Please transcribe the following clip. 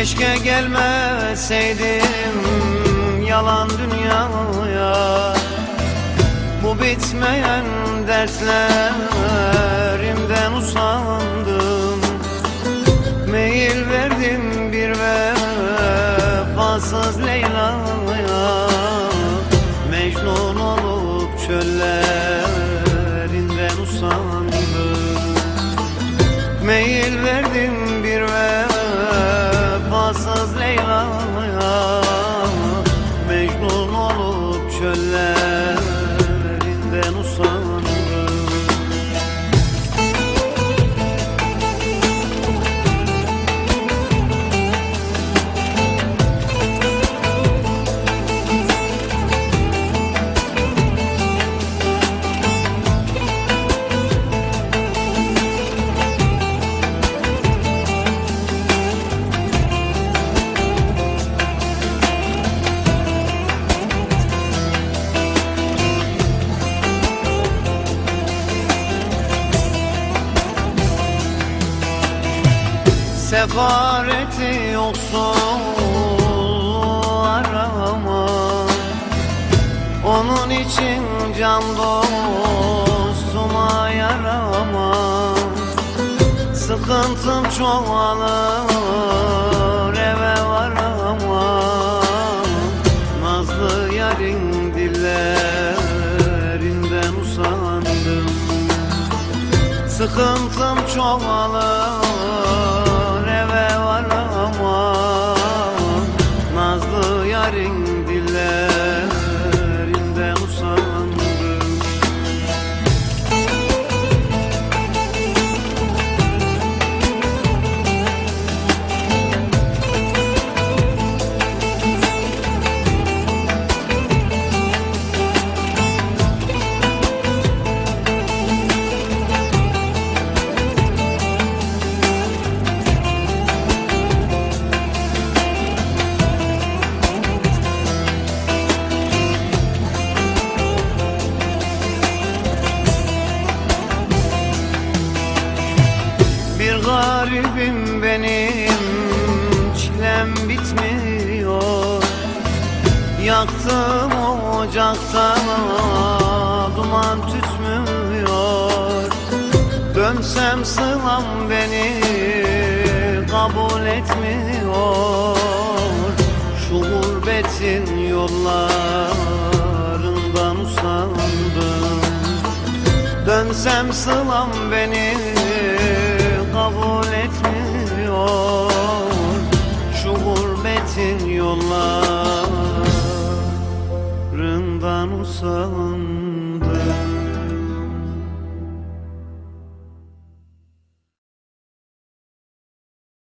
Keşke gelmeseydim yalan dünyaya. Bu bitmeyen dertlerimden usandım. Meyil verdim bir vefasız Leyla'ya. Mecnun olup çöllerinden usandım Sefareti yoksul arama. Onun için can dostuma yaramam Sıkıntım çoğalır eve varamam Nazlı yarın dillerinden usandım. Sıkıntım çoğalır garibim benim çilem bitmiyor. Yaktım ocakta duman tütmüyor. Dönsem sılam beni kabul etmiyor. Şu gurbetin yollarından usandım. Dönsem sılam beni kabul etmiyor Şu gurbetin yollarından usandım